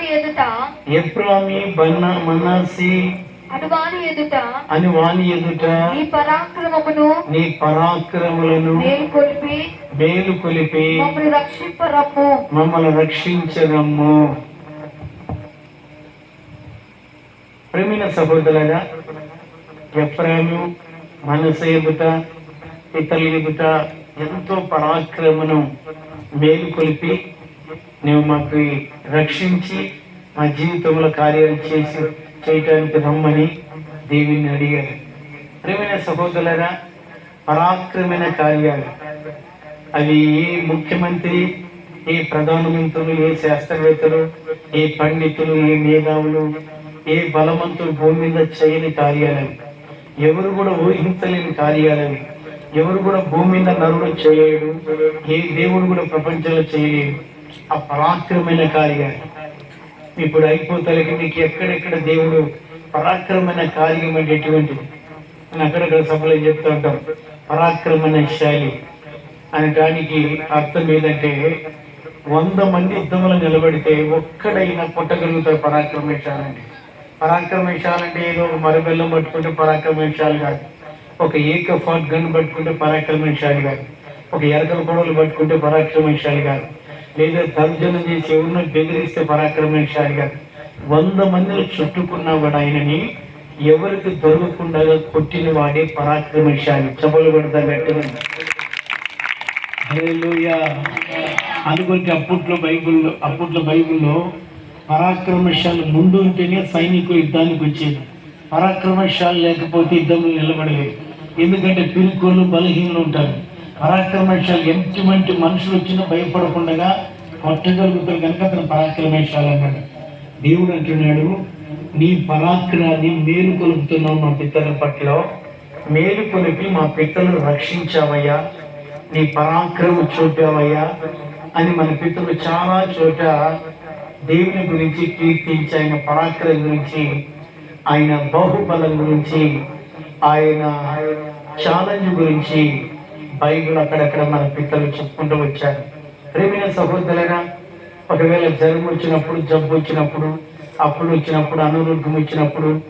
అటువారి ఎదుట ఎప్రామి బన్న మనసి అటువారి ఎదుట అని వాని ఎదుట నీ పరాక్రమమును నీ పరాక్రములను మేలు కొలిపి మేలు కొలిపి మమ్మల్ని రక్షింపరమ్ము. మమ్మల్ని రక్షించరమ్ము ప్రేమిన సహోదరులగా ఎఫ్రాము మనసు ఎదుట ఇతరుల ఎదుట ఎంతో పరాక్రమను మేలు కొలిపి నువ్వు మాకు రక్షించి మా జీవితంలో కార్యాలు చేసి చేయటానికి రమ్మని దేవుని అడిగారు ప్రేమైన సహోదరులరా పరాక్రమైన కార్యాలు. అవి ఏ ముఖ్యమంత్రి ఏ ప్రధానమంత్రులు ఏ శాస్త్రవేత్తలు ఏ పండితులు ఏ మేధావులు ఏ బలవంతులు భూమి మీద చేయని కార్యాలవి ఎవరు కూడా ఊహించలేని కార్యాలవి ఎవరు కూడా భూమి మీద నరుడు చేయలేడు. ఏ దేవుడు కూడా ప్రపంచంలో చేయలేడు. ఆ పరాక్రమైన కార్యాలు ఇప్పుడు అయిపోతలకి నీకు ఎక్కడెక్కడ దేవుడు పరాక్రమైన కార్యం అంటే అని అక్కడక్కడ సభలో చెప్తూ ఉంటాం. పరాక్రమైన శైలి. అనటానికి అర్థం ఏంటంటే వంద మంది యుద్ధంలో నిలబడితే ఒక్కడైనా పుట్టగలుగుతారు పరాక్రమించాలంటే పరాక్రమించాలంటే ఏదో ఒక మరబెల్లం పట్టుకుంటే పరాక్రమించాలి కాదు. ఒక ఏక ఫాట్ గన్ పట్టుకుంటే పరాక్రమించాలి కాదు. ఒక ఎరకల గొడవలు పట్టుకుంటే పరాక్రమించాలి కాదు. లేదా దర్జనం చేసి ఎవరినో బెదిరిస్తే పరాక్రమించాలి వంద మందిని చుట్టుకున్న వాడు ఆయనని ఎవరికి దొరకకుండా కొట్టిన వాడే పరాక్రమించాలి చెప్పలు కొడతా గట్టిగా అనుకుంటే అప్పట్లో బైబిల్లో అప్పట్లో బైబిల్లో పరాక్రమశాలు ముందు ఉంటేనే సైనికులు యుద్ధానికి వచ్చేది. పరాక్రమశాలు లేకపోతే యుద్ధంలో నిలబడలేదు. ఎందుకంటే పిరుకోళ్ళు బలహీనలు ఉంటారు. పరాక్రమశాలు ఎంతమంది మనుషులు వచ్చినా భయపడకుండా పట్టగలుగుతారు కనుక అతను పరాక్రమేశాలు అన్నాడు దేవుడు అంటున్నాడు నీ పరాక్రమాన్ని మేలు కొలుపుతున్నావు మా పిత్తల పట్ల. మేలు కొలిపి మా పిత్తలను రక్షించావయ్యా. నీ పరాక్రమ చూపావయ్యా. అని మన పితలు చాలా చోట దేవుని గురించి కీర్తించి ఆయన పరాక్రమం గురించి ఆయన బాహుబలం గురించి ఆయన ఛాలెంజ్ గురించి బైబిల్ అక్కడక్కడ మన పిల్లలు చెప్పుకుంటూ వచ్చారు. ప్రేమైన సహోదరుగా ఒకవేళ జ్వరం వచ్చినప్పుడు జబ్బు వచ్చినప్పుడు అప్పులు వచ్చినప్పుడు అనారోగ్యం వచ్చినప్పుడు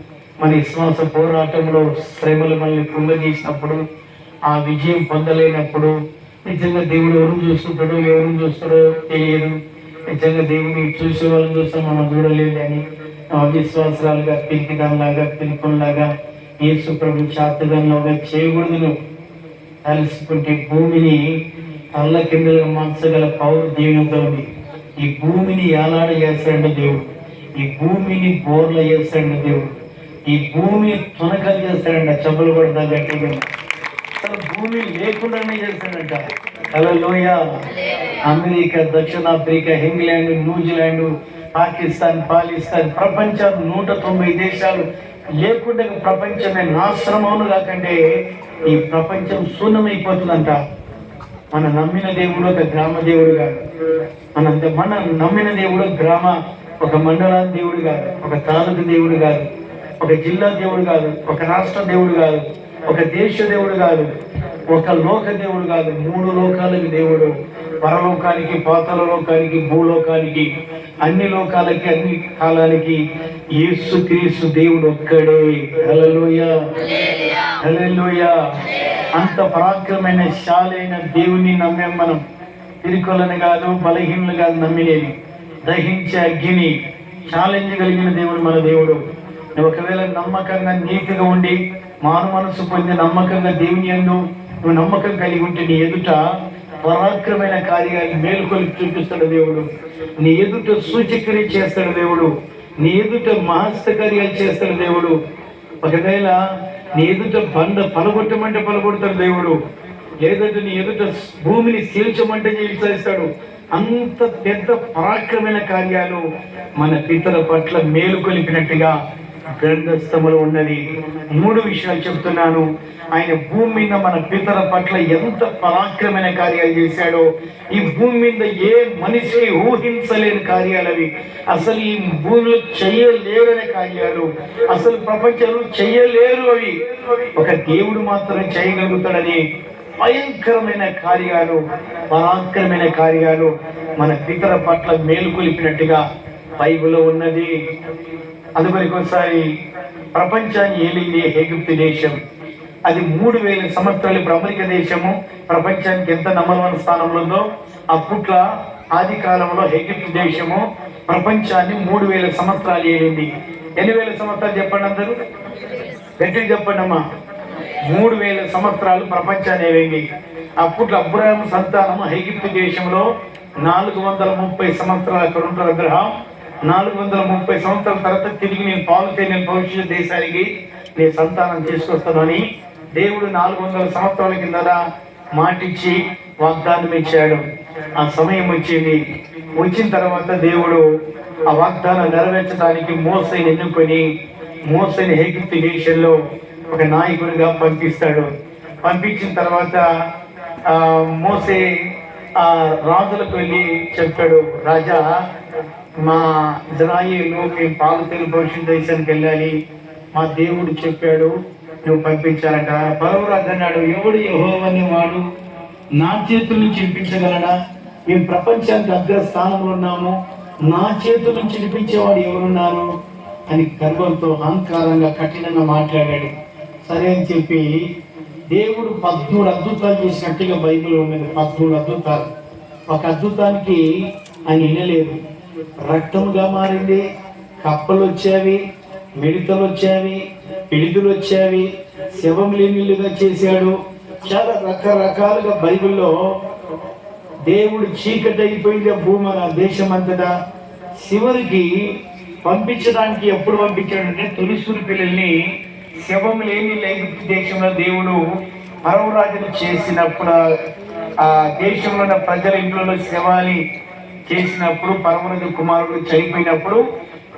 మన విశ్వాస పోరాటంలో శ్రమలు మనల్ని కుంగజేసినప్పుడు ఆ విజయం పొందలేనప్పుడు నిజంగా దేవుడు ఎవరు చూస్తుంటాడో ఎవరు చూస్తాడో తెలియదు. నిజంగా దేవుడిని చూసే వాళ్ళని చూస్తే మనం చూడలేదని అవిశ్వాసాలుగా పిలికిదానిలాగా పిలుపులాగా యేసు ప్రభు చాతగానిలాగా చేయకూడదు నువ్వు భూమిని తల్ల కిందలుగా మార్చగల పౌరు దేవునితో ఉంది ఈ భూమిని ఏలాడ చేస్తాడు దేవుడు. ఈ భూమిని బోర్ల చేస్తాడు దేవుడు. ఈ భూమిని తునకలు చేస్తాడంట చెప్పులు పడతా గట్టిగా భూమి లేకుండానే చేస్తాడంట. లోయ అమెరికా దక్షిణాఫ్రికా ఇంగ్లాండ్ న్యూజిలాండ్ పాకిస్తాన్ పాకిస్తాన్ ప్రపంచం నూట తొంభై దేశాలు లేకుండా ప్రపంచమే నాశ్రమవును కాకంటే ఈ ప్రపంచం శూన్యమైపోతుందంట. మన నమ్మిన దేవుడు ఒక గ్రామ దేవుడు కాదు మన మన నమ్మిన దేవుడు గ్రామ ఒక మండల దేవుడు కాదు ఒక తాలూకు దేవుడు కాదు ఒక జిల్లా దేవుడు కాదు ఒక రాష్ట్ర దేవుడు కాదు ఒక దేశ దేవుడు కాదు ఒక లోక దేవుడు కాదు మూడు లోకాలకు దేవుడు. పరలోకానికి పాతల లోకానికి భూలోకానికి అన్ని లోకాలకి అన్ని కాలానికి యేసు క్రీస్తు దేవుడు ఒక్కడే. హలలోయ హల్లెలూయా. అంత పరాక్రమైన శాలైన దేవుని నమ్మాం మనం. తిరుకొలని కాదు బలహీనలు కాదు నమ్మినేది. దహించే అగ్గిని ఛాలెంజ్ కలిగిన దేవుడు మన దేవుడు. ఒకవేళ నమ్మకంగా నీతిగా ఉండి మాను మనసు పొంది నమ్మకంగా దేవుని యందు నువ్వు నమ్మకం కలిగి ఉంటే నీ ఎదుట పరాక్రమైన కార్యాలు మేలుకొలిపి చూపిస్తాడు దేవుడు. నీ ఎదుట సూచక్రియ చేస్తాడు దేవుడు. నీ ఎదుట మహస్త కార్యాలు చేస్తాడు దేవుడు. ఒకవేళ నీ ఎదుట బండ పలగొట్టమంటే పలగొడతాడు దేవుడు. లేదంటే నీ ఎదుట భూమిని చీల్చమంటే చీల్చేస్తాడు అంత పెద్ద పరాక్రమైన కార్యాలు మన పితల పట్ల మేలు కొలిపినట్టుగా గ్రంథస్థములు ఉన్నది. మూడు విషయాలు చెప్తున్నాను. ఆయన భూమి మీద మన పితల పట్ల ఎంత పరాక్రమైన కార్యాలు చేశాడో ఈ భూమి మీద ఏ మనిషి ఊహించలేని కార్యాలు అవి. అసలు ఈ భూమిలో చేయలేరనే కార్యాలు. అసలు ప్రపంచంలో చేయలేరు అవి. ఒక దేవుడు మాత్రం చేయగలుగుతాడని భయంకరమైన కార్యాలు పరాక్రమైన కార్యాలు మన పితర పట్ల మేలుకొలిపినట్టుగా బైబిల్లో ఉన్నది. అందుకొరికి ఒకసారి ప్రపంచాన్ని ఏలింది హెగిప్తు దేశం. అది మూడు వేల సంవత్సరాలు ఇప్పుడు అమెరికా దేశము. ప్రపంచానికి ఎంత నెంబర్ వన్ స్థానంలో ఉందో అప్పట్ల ఆది కాలంలో హెగిప్తు దేశము ప్రపంచాన్ని మూడు వేల సంవత్సరాలు ఏలింది. ఎన్ని వేల సంవత్సరాలు చెప్పండి అందరూ? గట్టి చెప్పండి అమ్మా. మూడు వేల సంవత్సరాలు ప్రపంచాన్ని ఏలింది. అప్పట్లో అబ్రాహం సంతానము హెగిప్తు దేశంలో నాలుగు వందల ముప్పై సంవత్సరాల అక్కడ ఉంటారు అబ్రహాం నాలుగు వందల ముప్పై సంవత్సరాల తర్వాత తిరిగి నేను పాలు నేను భవిష్యత్ దేశానికి నేను సంతానం తీసుకొస్తానని దేవుడు నాలుగు వందల సంవత్సరాల కింద మాటిచ్చి వాగ్దానం ఇచ్చాడు. ఆ సమయం వచ్చింది. వచ్చిన తర్వాత దేవుడు ఆ వాగ్దానం నెరవేర్చడానికి మోసని ఎన్నుకొని మోసని హేగిప్తు దేశంలో ఒక నాయకుడిగా పంపిస్తాడు. పంపించిన తర్వాత మోసే ఆ రాజులకు వెళ్ళి చెప్పాడు రాజా మా ఇజ్రాయిలు మేము పాలతీలు భవిష్యత్ దేశానికి వెళ్ళాలి. మా దేవుడు చెప్పాడు నువ్వు పంపించాలంట. పరవరాజు అన్నాడు ఎవడు యెహోవాని వాడు? నా చేతుల నుంచి వినిపించగలడా మేము ప్రపంచానికి అగ్ర స్థానంలో ఉన్నాము. నా చేతుల నుంచి వినిపించేవాడు ఎవరున్నారు? అని గర్వంతో అహంకారంగా కఠినంగా మాట్లాడాడు. సరే అని చెప్పి దేవుడు పద్మూడు అద్భుతాలు చేసినట్టుగా బైబిల్ ఉన్నది. పద్మూడు అద్భుతాలు. ఒక అద్భుతానికి ఆయన వినలేదు. రక్తంగా మారింది. కప్పలు వచ్చేవి మిడతలు వచ్చేవి పిడితులు వచ్చేవి శవం లేనిలుగా చేశాడు. చాలా రకరకాలుగా బైబిల్లో దేవుడు చీకటి అయిపోయింది భూమి దేశం అంతటా. చివరికి పంపించడానికి ఎప్పుడు పంపించాడంటే తొలిసూరి పిల్లల్ని శవం లేని లైంగిక దేశంలో దేవుడు పరవరాజులు చేసినప్పుడు ఆ దేశంలో ఉన్న ప్రజల ఇంట్లో శవాన్ని చేసినప్పుడు పరమరాజు కుమారుడు చనిపోయినప్పుడు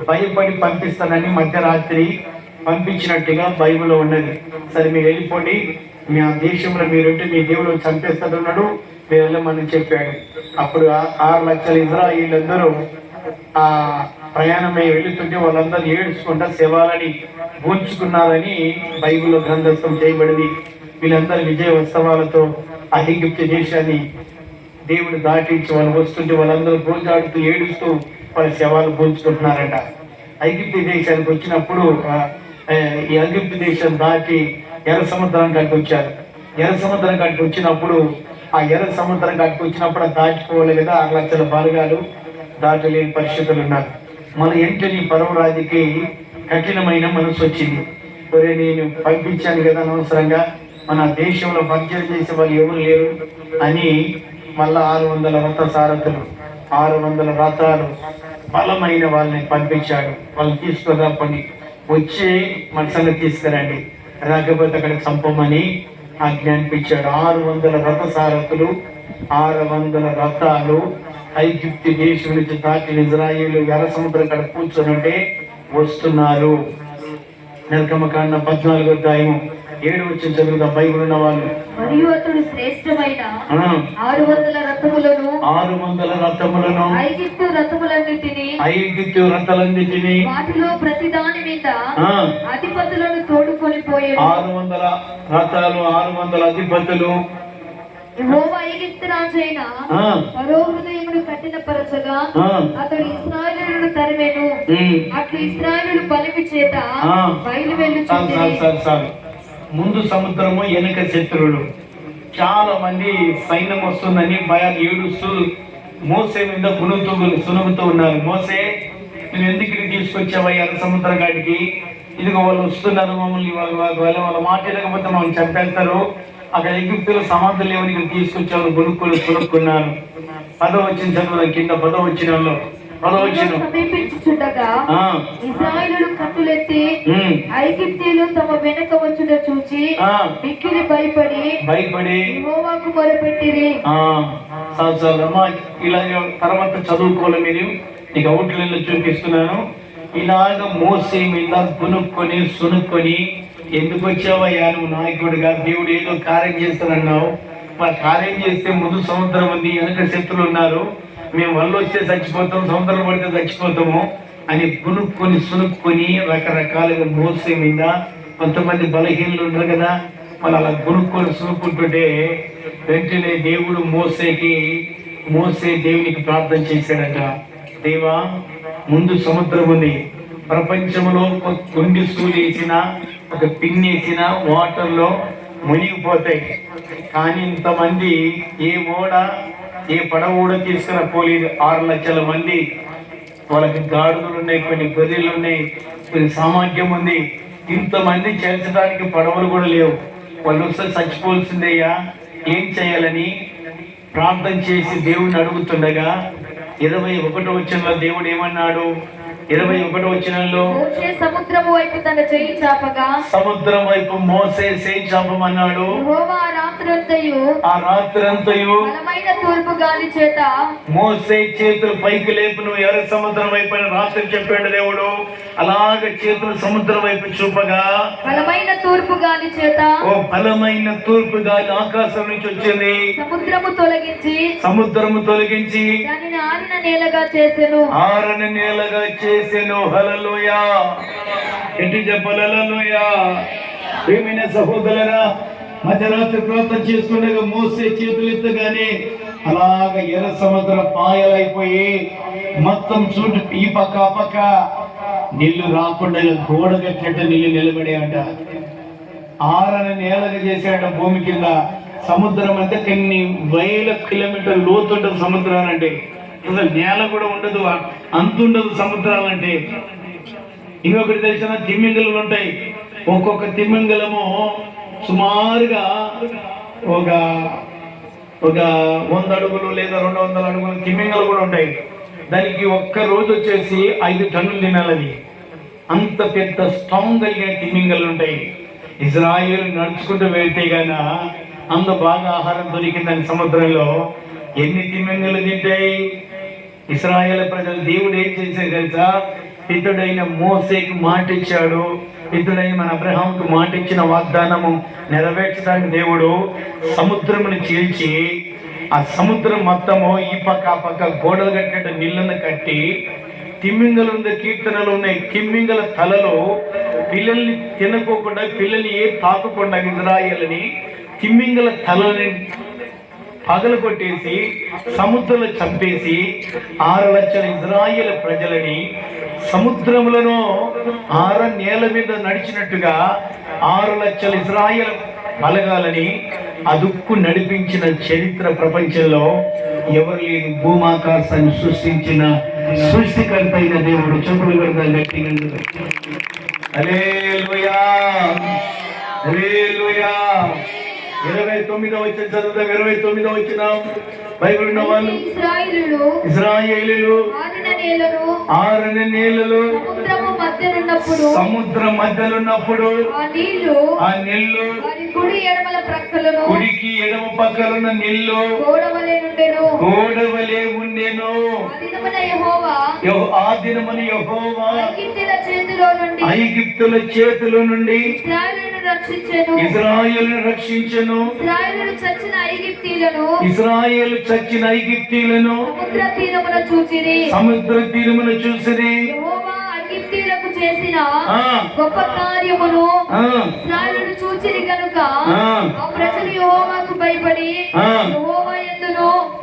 భయపడి పంపిస్తానని మధ్యరాత్రి పంపించినట్టుగా బైబిల్లో ఉన్నది. సరే మీరు వెళ్ళిపోండి. మీ ఆ దేశంలో మీరుంటే మీ దేవుడు చంపేస్తాడున్నాడు. మీరు వెళ్ళమని చెప్పాడు. అప్పుడు ఆరు లక్షల ఇజ్రాయిలందరూ ఆ ప్రయాణమై వెళుతుంటే వాళ్ళందరూ ఏడుచుకుంటా శవాలని ఊంచుకున్నారని బైబిల్లో గ్రంథస్థం చేయబడింది. వీళ్ళందరూ విజయ ఉత్సవాలతో ఆ దేశాన్ని దేవుడు దాటించి వాళ్ళు వస్తుంటే వాళ్ళందరూ గోంజాడుతూ ఏడుస్తూ వాళ్ళ శవాలు పోల్చుకుంటున్నారట ఐగిప్తు దేశానికి వచ్చినప్పుడు ఈ ఐగిప్తు దేశం దాటి ఎర్ర సముద్రం కాడికి వచ్చారు. ఎర్ర సముద్రం కాడికి వచ్చినప్పుడు ఆ ఎర్ర సముద్రం కాడికి వచ్చినప్పుడు అది దాటిపోవాలి కదా ఆరు లక్షల బాలుగాలు దాటలేని పరిస్థితులు ఉన్నారు. మన ఎంటని పర్వరాజుకి కఠినమైన మనసు వచ్చింది. ఒరే నేను పంపించాను కదా అనవసరంగా. మన దేశంలో భక్తులు చేసే వాళ్ళు ఎవరు లేరు అని మళ్ళా ఆరు వందల రథ సారథులు ఆరు వందల రథాలు బలమైన వాళ్ళని పంపించాడు. వాళ్ళు తీసుకురా పని వచ్చి మన సంగతి తీసుకురండి. రాకపోతే అక్కడ చంపమని ఆజ్ఞాపించాడు. ఆరు వందల రథ సారథులు ఆరు వందల రథాలు ఐగిప్తు దేశం నుంచి దాటిన ఇజ్రాయేలు ఎర్ర సముద్రం కాడ కూర్చొని ఉంటే వస్తున్నారు నిర్గమకాండ పద్నాలుగో అధ్యాయం ఏడు వచ్చి చదువుతా బైబిల్ ఉన్న వాళ్ళు మరియు అతడు శ్రేష్టమైన ఆరు వందల రథములను ఆరు వందల రథములను ఐగిప్తు రథములన్నిటిని ఐగిప్తు రథలన్నిటిని వాటిలో ప్రతి దాని మీద అధిపతులను తోడుకొని పోయాడు. ఆరు వందల రథాలు ఆరు వందల అధిపతులు యెహోవా రాజైన హృదయమును కఠినపరచగా అతడు ఇస్రాయేలును తరిమెను. అట్లు బలిమి చేత. బయలు ముందు సముద్రము వెనుక శత్రువులు. చాలా మంది సైన్యం వస్తుందని భయాలు ఏడుస్తూ మోసే మీద గుణుతూ సునుగుతూ ఉన్నారు. మోసే నువ్వు ఎందుకు ఇక్కడికి తీసుకొచ్చావా ఎర్ర సముద్రం కాడికి ఇదిగో వాళ్ళు వస్తున్నారు మమ్మల్ని వాళ్ళ వాళ్ళ వాళ్ళ మాట లేకపోతే మమ్మల్ని చంపేస్తారు. అక్కడ ఎగుప్తులు సమాధులు లేవని ఇక్కడ తీసుకొచ్చారు గుణుక్కులు కొనుక్కున్నారు. పదో వచ్చిన చదువు కింద పదో వచ్చిన వాళ్ళు పదో వచ్చిన సమీపించుచుండగా ఆ, ఇస్రాయేలు కట్టులెత్తి ఉమ్, ఐగిప్తీయులు తమ వెనక వచ్చుట చూచి ఆ, మిక్కిలి భయపడి భయపడి యెహోవాకు మొరపెట్టిరి. తర్వాత చదువుకోవాలి మీరు. నీకు అవుట్లైన్లో చూపిస్తున్నాను. ఇలాగ మోసే మీద గునుక్కొని సునుక్కొని ఎందుకు వచ్చావయ్యా? నువ్వు నాయకుడిగా దేవుడు ఏదో కార్యం చేస్తానన్నావు. మరి కార్యం చేస్తే ముందు సముద్రం ఉంది వెనక శక్తులు ఉన్నారు. మేము వల్ల వస్తే చచ్చిపోతాం సముద్రం పడితే చచ్చిపోతాము అని గునుక్కొని సునుక్కొని రకరకాలుగా మోసే మీద కొంతమంది బలహీనలు ఉన్నారు కదా. వాళ్ళు అలా గునుక్కొని సునుక్కుంటుంటే వెంటనే దేవుడు మోసేకి మోసే దేవునికి ప్రార్థన చేశాడట. దేవా ముందు సముద్రం ఉంది. ప్రపంచంలో ఒక కొండి వేసిన ఒక పిన్ వేసిన వాటర్లో మునిగిపోతాయి. కానీ ఇంతమంది ఏ ఓడ ఏ పడవ కూడా తీసుకుని పోలేదు ఆరు లక్షల మంది వాళ్ళకి గాడుదలు ఉన్నాయి కొన్ని గొర్రెలు ఉన్నాయి కొన్ని సామర్థ్యం ఉంది. ఇంతమంది చేర్చడానికి పడవలు కూడా లేవు. వాళ్ళు వస్తే చచ్చిపోవాల్సిందయ్యా ఏం చేయాలని ప్రార్థన చేసి దేవుణ్ణి అడుగుతుండగా ఇరవై ఒకటో వచ్చిన దేవుడు ఏమన్నాడు? ఇరవై ఒకటో వచ్చినలో మోషే సముద్రము వైపు తన చెయ్యి చాపగా సముద్రం వైపు మోసే చేయి చాపమన్నాడు. యెహోవా ఆ రాత్రంతయు ఆ రాత్రంతయు బలమైన తూర్పు గాలి చేత మోసే చేతులు పైకి లేపు నువ్వు ఎర్ర సముద్రం వైపు రాత్రి చెప్పాడు దేవుడు. అలాగ చేతులు సముద్రం వైపు చూపగా బలమైన తూర్పు గాలి చేత ఓ బలమైన తూర్పు గాలి ఆకాశం నుంచి వచ్చింది. సముద్రము తొలగించి సముద్రము తొలగించి దానిని ఆరిన నేలగా చేసెను. ఆరని నేలగా చేసెను. హలలోయా ఎట్టి చెప్పలలోయా ప్రేమైన సహోదరులరా మధ్యరాత్రి ప్రార్థన చేసుకుండగా మోసే చేతులు ఎత్తగానే అలాగ ఎర్ర సముద్ర పాయలైపోయి మొత్తం చూడు ఈ పక్క ఆ పక్క నీళ్ళు రాకుండా గోడ కట్టినట్టు నీళ్ళు నిలబడే అంట ఆరని నేలగా చేసేట భూమి కింద. సముద్రం అంటే కొన్ని వేల కిలోమీటర్ లోతు ఉంటుంది అంటే. అసలు నేల కూడా ఉండదు అంత ఉండదు సముద్రాలంటే ఇంకొకటి తెలిసిన తిమ్మింగలు ఉంటాయి. ఒక్కొక్క తిమ్మింగలము సుమారుగా ఒక ఒక వంద అడుగులు లేదా రెండు వందల అడుగులు తిమ్మింగలు కూడా ఉంటాయి. దానికి ఒక్క రోజు వచ్చేసి ఐదు టన్నులు తినాలది అంత పెద్ద స్ట్రాంగ్ కలిగిన తిమ్మింగలు ఉంటాయి. ఇజ్రాయిల్ నడుచుకుంటూ వెళ్తే గాన అంత బాగా ఆహారం దొరికిందని సముద్రంలో ఎన్ని తిమ్మింగలు తింటాయి? ఇస్రాయేల్ ప్రజలు దేవుడు ఏం చేశాడు తెలుసా? ఇతడైన మోసేకి మాట ఇచ్చాడు ఇతడైన మన అబ్రహాంకు మాట ఇచ్చిన వాగ్దానము నెరవేర్చడానికి దేవుడు సముద్రమును చీల్చి ఆ సముద్రం మొత్తము ఈ పక్క ఆ పక్క గోడలు కట్టినట్టు నీళ్ళను కట్టి తిమ్మింగలు ఉంది కీర్తనలు ఉన్నాయి. తిమ్మింగల తలలో పిల్లల్ని తినకోకుండా పిల్లల్ని ఏ తాకకుండా ఇజ్రాయల్ని తిమ్మింగల తలని పగలు కొట్టేసి సముద్రంలో చంపేసి ఆరు లక్షల ఇజ్రాయిల్ ప్రజలని సముద్రములను ఆర నేల మీద నడిచినట్టుగా ఆరు లక్షల ఇజ్రాయిల్ పలగాలని అదుక్కు నడిపించిన చరిత్ర ప్రపంచంలో ఎవరు లేని భూమాకాశాన్ని సృష్టించిన సృష్టికర్త అయిన దేవుడు. చెప్పులు కడతా గట్టిగా. హల్లెలూయా. ఇరవై తొమ్మిదో వచ్చిన చదువుతాం ఇరవై తొమ్మిదో వచ్చిన. బైబిల్ ఉన్న వాళ్ళు ఇస్రాయిలు నేలను ఆరని నీళ్ళలు మధ్యనున్నప్పుడు సముద్రం మధ్యలో ఉన్నప్పుడు ఆ నీళ్ళు ఆ నీళ్ళు వారి కుడి ఎడమల ప్రక్కలను కుడికి ఎడమ పక్కలున్న నీళ్ళు గోడవలే నుండెను. గోడవలే ఉండెను. ఆ దినమున యెహోవా యెహో- ఆ దినమని యెహోవా ఐగుప్తుల చేతిలో నుండి ఐగిప్తుల చేతిలో నుండి ఇస్రాయేలును రక్షించెను. ఇజ్రాయేల్ రక్షించెను. ఇస్రాయేలు చచ్చిన ఐగుప్తీలను ఇజ్రాయేల్ చచ్చిన ఐగిప్తీలను సముద్ర తీరమున చూచిరి. సముద్ర తీరమున చూసిరి. యెహోవా చేసిన గొప్ప కార్యమును ఆ, ఇస్రాయేలును చూచిరి కనుక ఆ. ప్రజలు యెహోవాకు భయపడి. యెహోవా.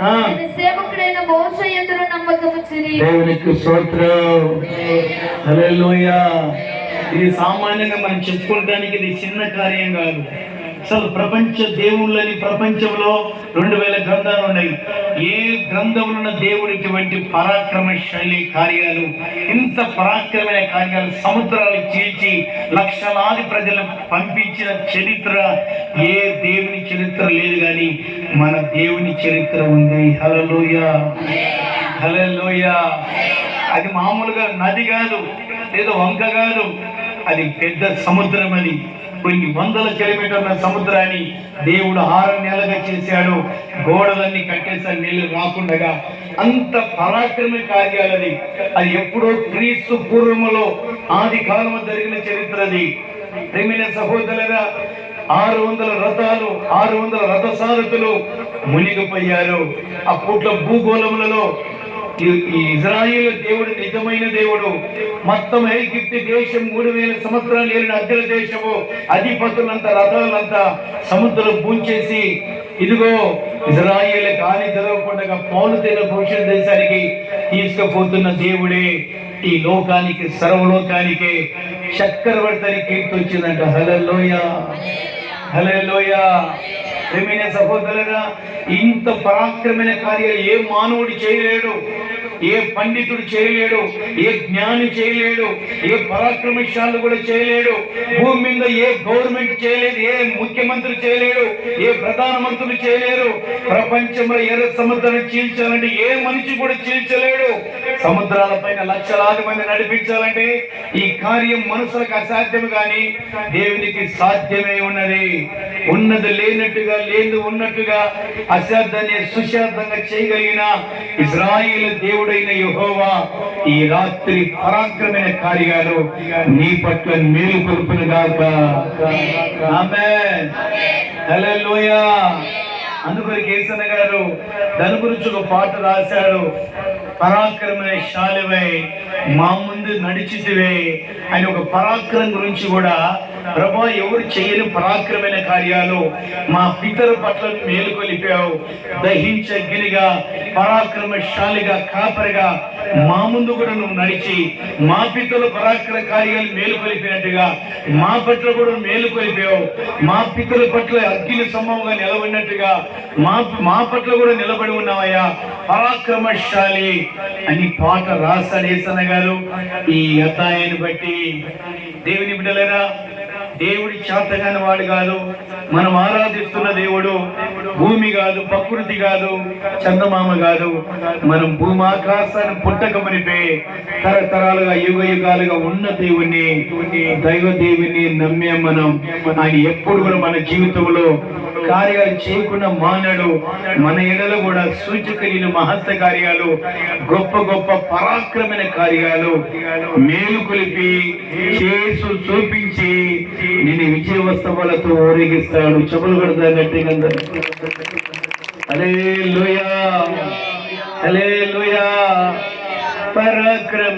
ఆయన సేవకుడైన మోస యందును నమ్మకముచ్చిరి దేవునికి స్తోత్రం. హల్లెలూయా. ఇది సామాన్యంగా మనం చెప్పుకోవడానికి ఇది చిన్న కార్యం కాదు. అసలు ప్రపంచ దేవుళ్ళని ప్రపంచంలో రెండు వేల గ్రంథాలు ఉన్నాయి. ఏ గ్రంథంలో దేవుడికి వంటి పరాక్రమశైలి కార్యాలు ఇంత పరాక్రమైన కార్యాలు సముద్రాలు చీల్చి లక్షలాది ప్రజలు పంపించిన చరిత్ర ఏ దేవుని చరిత్ర లేదు కానీ మన దేవుని చరిత్ర ఉంది. హలలోయ హలలోయ అది మామూలుగా నది కాదు లేదా వంక కాదు అది పెద్ద సముద్రం అది. కొన్ని వందల కిలోమీటర్ల సముద్రాన్ని దేవుడు ఆరు నెలగా చేశాడు. గోడలన్నీ కట్టేసాడు నీళ్ళు రాకుండగా. అంత పరాక్రమ కార్యాలది అది. ఎప్పుడో క్రీస్తు పూర్వములో ఆది కాలంలో జరిగిన చరిత్రది ప్రేమిన సహోదరుగా ఆరు వందల రథాలు ఆరు వందల రథ సారథులు మునిగిపోయారు అప్పట్లో భూగోళములలో ఈ- ఇజ్రాయిల్ ఇజ్రాయేల్ దేవుడు నిజమైన దేవుడు. మొత్తం ఐగిప్తి దేశం మూడు వేల సంవత్సరాలు ఏలిన అగ్ర దేశము. అధిపతులంతా రథాలంతా సముద్రం పూంచేసి ఇదిగో ఇజ్రాయేల్ కాని జరగకుండా పౌలు తిన భవిష్యత్ దేశానికి తీసుకుపోతున్న దేవుడే. ఈ లోకానికి సర్వలోకానికి చక్రవర్తి అని కీర్తి వచ్చిందంట హలలోయ హలలోయ ప్రేమైన సహోదరుగా ఇంత పరాక్రమైన కార్యాలు ఏ మానవుడు చేయలేడు ఏ పండితుడు చేయలేడు ఏ జ్ఞాని చేయలేడు ఏ పరాక్రమశాలు కూడా చేయలేడు భూమి మీద ఏ గవర్నమెంట్ చేయలేదు ఏ ముఖ్యమంత్రి చేయలేడు ఏ ప్రధానమంత్రులు చేయలేరు ప్రపంచంలో ఎర్ర సముద్రాన్ని చీల్చాలంటే ఏ మనిషి కూడా చీల్చలేడు. సముద్రాల పైన లక్షలాది మంది నడిపించాలంటే ఈ కార్యం మనుషులకు అసాధ్యం కానీ దేవునికి సాధ్యమే ఉన్నది. ఉన్నది లేనట్టుగా లేదు ఉన్నట్టుగా అసాధ్యాన్ని సుశార్థంగా చేయగలిగిన ఇజ్రాయిల్ దేవుడైన యహోవా ఈ రాత్రి పరాక్రమైన కార్యాలు నీ పట్ల మేలు కొలుపును గాక. ఆమేన్. అందుకని కేసన్న గారు దాని గురించి ఒక పాట రాశాడు పరాక్రమైన శాలివై మా ముందు నడిచితివే ఆయన ఒక పరాక్రమం గురించి కూడా ప్రభా ఎవరు చేయని పరాక్రమైన కార్యాలు మా పితరు పట్ల మేలుకొలిపావు దహించగిలిగా పరాక్రమశాలిగా కాపరిగా మా ముందు కూడా నువ్వు నడిచి మా పితల పరాక్రమ కార్యాలు మేలుకొలిపినట్టుగా మా పట్ల కూడా మేలుకొలిపావు మా పితల పట్ల అగ్ని సమూహంగా నిలబడినట్టుగా మా మా పట్ల కూడా నిలబడి ఉన్నావయ్యా. పరాక్రమశాలి అని పాట రాశాడు గారు. ఈ అతాయిని బట్టి దేవుని బిడ్డలేరా దేవుడి చేతగాని వాడు కాదు. మనం ఆరాధిస్తున్న దేవుడు భూమి కాదు ప్రకృతి కాదు చందమామ కాదు. మనం భూమి ఆకాశాన్ని పుట్టక తరతరాలుగా యుగ యుగాలుగా ఉన్న దేవుణ్ణి దైవ దేవుని నమ్మే మనం. ఆయన ఎప్పుడు కూడా మన జీవితంలో కార్యాలు చేయకుండా మానడు. మన ఎడలో కూడా సూచకలిగిన మహత్త కార్యాలు గొప్ప గొప్ప పరాక్రమైన కార్యాలు మేలు కొలిపి చేసు చూపించి నేను విజయ వస్తవాలతో ఊరేగిస్తాడు. చెప్పులు కొడతా గట్టిగా అలే లోయా అలే లోయా పరాక్రమ